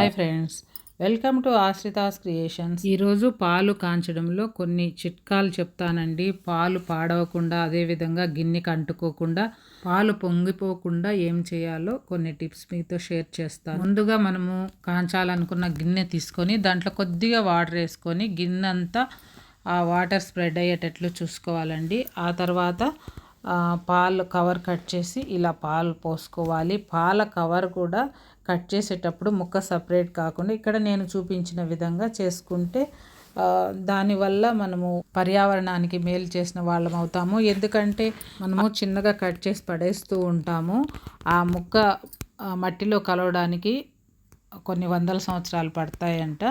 Hi friends. Welcome to Ashrita's creations. ఈరోజు పాలు కాంచడంలో కొన్ని చిట్కాలు చెప్తానండి. పాలు పాడవకుండా అదేవిధంగా గిన్నెకి అంటుకోకుండా పాలు పొంగిపోకుండా ఏం చేయాలో కొన్ని టిప్స్ మీతో షేర్ చేస్తాను. ముందుగా మనము కాంచాలనుకున్న గిన్నె తీసుకొని దాంట్లో కొద్దిగా వాటర్ వేసుకొని గిన్నె అంతా ఆ వాటర్ స్ప్రెడ్ అయ్యేటట్లు చూసుకోవాలండి. ఆ తర్వాత పాలు కవర్ కట్ చేసి ఇలా పాలు పోసుకోవాలి. పాల కవర్ కూడా కట్ చేసేటప్పుడు ముక్క సపరేట్ కాకుండా ఇక్కడ నేను చూపించిన విధంగా చేసుకుంటే దానివల్ల మనము పర్యావరణానికి మేలు చేసిన వాళ్ళం అవుతాము. ఎందుకంటే మనము చిన్నగా కట్ చేసి పడేస్తూ ఉంటాము. ఆ ముక్క మట్టిలో కలవడానికి కొన్ని వందల సంవత్సరాలు పడతాయంట.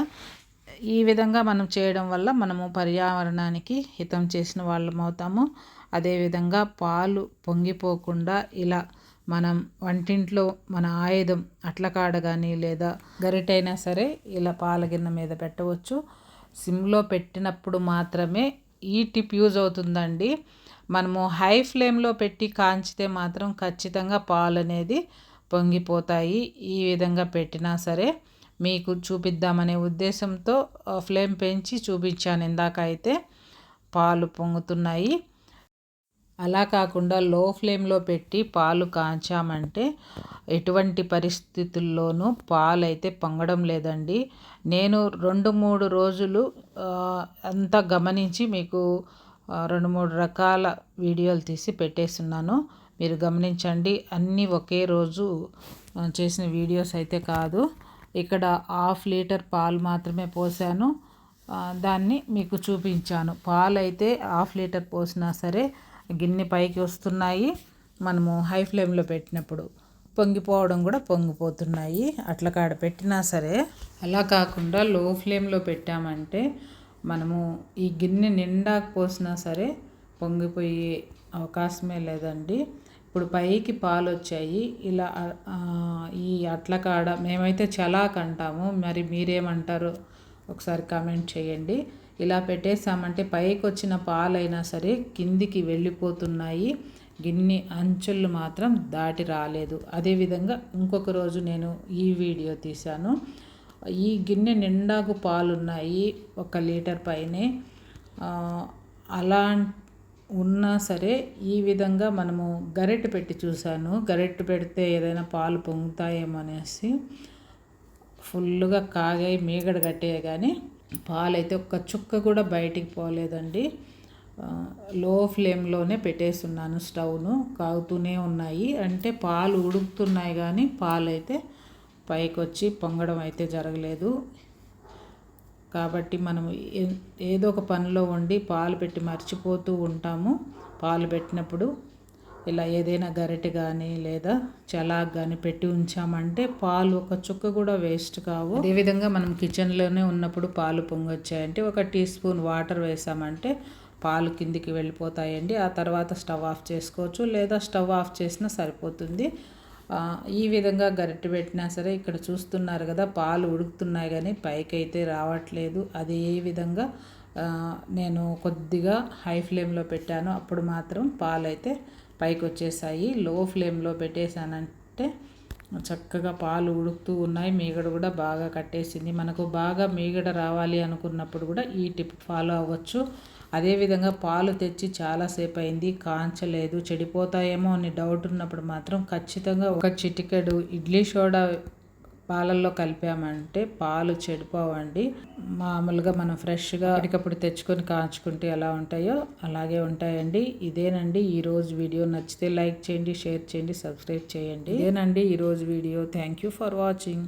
ఈ విధంగా మనం చేయడం వల్ల మనము పర్యావరణానికి హితం చేసిన వాళ్ళం అవుతాము. అదేవిధంగా పాలు పొంగిపోకుండా ఇలా మనం వంటింట్లో మన ఆయుధం అట్లకాడ కానీ లేదా గరిటైనా సరే ఇలా పాల గిన్నె మీద పెట్టవచ్చు. సిమ్లో పెట్టినప్పుడు మాత్రమే ఈ టిప్ యూజ్ అవుతుందండి. మనము హై ఫ్లేమ్లో పెట్టి కాంచితే మాత్రం ఖచ్చితంగా పాలు అనేది పొంగిపోతాయి. ఈ విధంగా పెట్టినా సరే మీకు చూపిద్దామనే ఉద్దేశంతో ఫ్లేమ్ పెంచి చూపించాను. ఇందాక అయితే పాలు పొంగుతున్నాయి. అలా కాకుండా లో ఫ్లేమ్లో పెట్టి పాలు కాంచామంటే ఎటువంటి పరిస్థితుల్లోనూ పాలు అయితే పొంగడం లేదండి. నేను రెండు మూడు రోజులు అంతా గమనించి మీకు రెండు మూడు రకాల వీడియోలు తీసి పెట్టేస్తున్నాను. మీరు గమనించండి అన్నీ ఒకే రోజు చేసిన వీడియోస్ అయితే కాదు. ఇక్కడ హాఫ్ లీటర్ పాలు మాత్రమే పోసాను. దాన్ని మీకు చూపించాను. పాలు అయితే హాఫ్ లీటర్ పోసినా సరే గిన్నె పైకి వస్తున్నాయి. మనము హై ఫ్లేమ్లో పెట్టినప్పుడు పొంగిపోవడం కూడా పొంగిపోతున్నాయి. అట్లా కాడ పెట్టినా సరే అలా కాకుండా లో ఫ్లేమ్లో పెట్టామంటే మనము ఈ గిన్నె నిండా పోసినా సరే పొంగిపోయే అవకాశమే లేదండి. ఇప్పుడు పైకి పాలు వచ్చాయి ఇలా ఈ అట్ల కాడ మేమైతే చలాక్ అంటాము. మరి మీరేమంటారు ఒకసారి కామెంట్ చేయండి. ఇలా పెట్టేసామంటే పైకి వచ్చిన పాలైనా సరే కిందికి వెళ్ళిపోతున్నాయి. గిన్నె అంచులు మాత్రం దాటి రాలేదు. అదేవిధంగా ఇంకొక రోజు నేను ఈ వీడియో తీశాను. ఈ గిన్నె నిండాకు పాలున్నాయి ఒక లీటర్ పైనే. అలా ఉన్నా సరే ఈ విధంగా మనము గరిటె పెట్టి చూశాను. గరిటె పెడితే ఏదైనా పాలు పొంగుతాయేమో అనేసి ఫుల్గా కాగాయి మీగడ కట్టే కానీ పాలైతే ఒక్క చుక్క కూడా బయటికి పోలేదండి. లో ఫ్లేమ్లోనే పెట్టేస్తున్నాను స్టవ్ను. కాగుతూనే ఉన్నాయి. అంటే పాలు ఉడుకుతున్నాయి కానీ పాలైతే పైకి వచ్చి పొంగడం అయితే జరగలేదు. కాబట్టి మనం ఏదో ఒక పనిలో ఉండి పాలు పెట్టి మర్చిపోతూ ఉంటాము. పాలు పెట్టినప్పుడు ఇలా ఏదైనా గరిటె కానీ లేదా చలాక్ కానీ పెట్టి ఉంచామంటే పాలు ఒక చుక్క కూడా వేస్ట్ కావు. అదేవిధంగా మనం కిచెన్లోనే ఉన్నప్పుడు పాలు పొంగొచ్చాయంటే ఒక టీ స్పూన్ వాటర్ వేసామంటే పాలు కిందికి వెళ్ళిపోతాయండి. ఆ తర్వాత స్టవ్ ఆఫ్ చేసుకోవచ్చు లేదా స్టవ్ ఆఫ్ చేసినా సరిపోతుంది. ఈ విధంగా గరిటె పెట్టినా సరే ఇక్కడ చూస్తున్నారు కదా పాలు ఉడుకుతున్నాయి కానీ పైకి అయితే రావట్లేదు. అదే విధంగా నేను కొద్దిగా హై ఫ్లేమ్లో పెట్టాను. అప్పుడు మాత్రం పాలు అయితే పైకి వచ్చేసాయి లో ఫ్లేమ్లో పెట్టేశానంటే చక్కగా పాలు ఉడుకుతూ ఉన్నాయి. మీగడ కూడా బాగా కట్టేసింది. మనకు బాగా మీగడ రావాలి అనుకున్నప్పుడు కూడా ఈ టిప్ ఫాలో అవ్వచ్చు. అదేవిధంగా పాలు తెచ్చి చాలాసేపు అయింది కాంచలేదు చెడిపోతాయేమో అని డౌట్ ఉన్నప్పుడు మాత్రం ఖచ్చితంగా ఒక చిటికెడు ఇడ్లీ సోడా పాలల్లో కలిపామంటే పాలు చెడిపోవండి. మామూలుగా మనం ఫ్రెష్గా ఎప్పటికప్పుడు తెచ్చుకొని కాచుకుంటే ఎలా ఉంటాయో అలాగే ఉంటాయండి. ఇదేనండి ఈరోజు వీడియో. నచ్చితే లైక్ చేయండి షేర్ చేయండి సబ్స్క్రైబ్ చేయండి. ఇదేనండి ఈరోజు video. Thank you for watching.